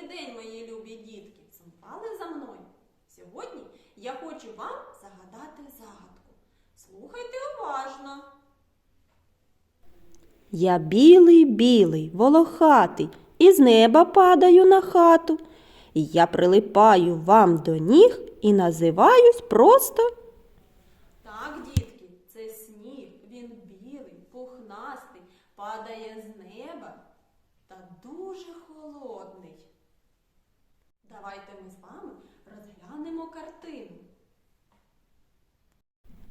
Добрий день, мої любі дітки! Сумували за мною. Сьогодні я хочу вам загадати загадку. Слухайте уважно. Я білий, білий, волохатий, із неба падаю на хату. І я прилипаю вам до ніг і називаюсь просто. Так, дітки, це сніг. Він білий, пухнастий, падає з неба та дуже холодний. Давайте ми з вами розглянемо картину.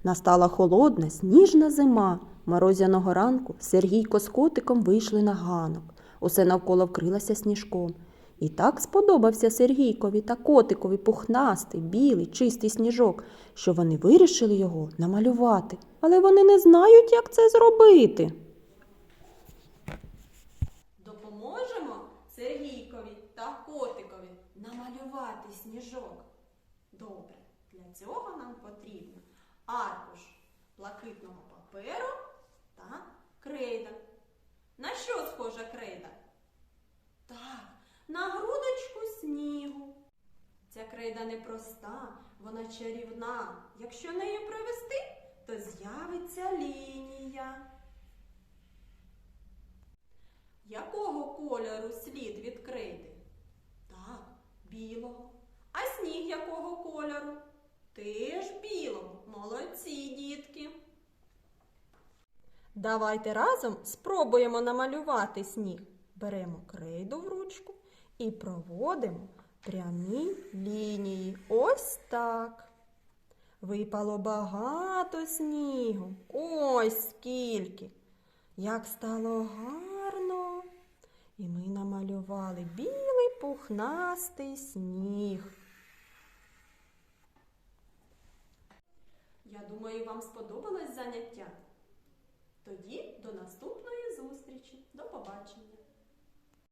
Настала холодна, сніжна зима. Морозяного ранку Сергійко з котиком вийшли на ганок. Усе навколо вкрилося сніжком. І так сподобався Сергійкові та котикові пухнастий, білий, чистий сніжок, що вони вирішили його намалювати. Але вони не знають, як це зробити. Допоможемо Сергійкові та котикові намалювати сніжок. Добре, для цього нам потрібно аркуш блакитного паперу та крейда. На що схожа крейда? Так, на грудочку снігу. Ця крейда непроста, вона чарівна. Якщо нею провести, то з'явиться лінія. Якого кольору слід від крейди? Так, білого. Якого кольору? Теж білого. Молодці, дітки. Давайте разом спробуємо намалювати сніг. Беремо крейду в ручку і проводимо прямі лінії. Ось так. Випало багато снігу. Ось скільки. Як стало гарно. І ми намалювали білий пухнастий сніг. Я думаю, вам сподобалось заняття. Тоді до наступної зустрічі. До побачення.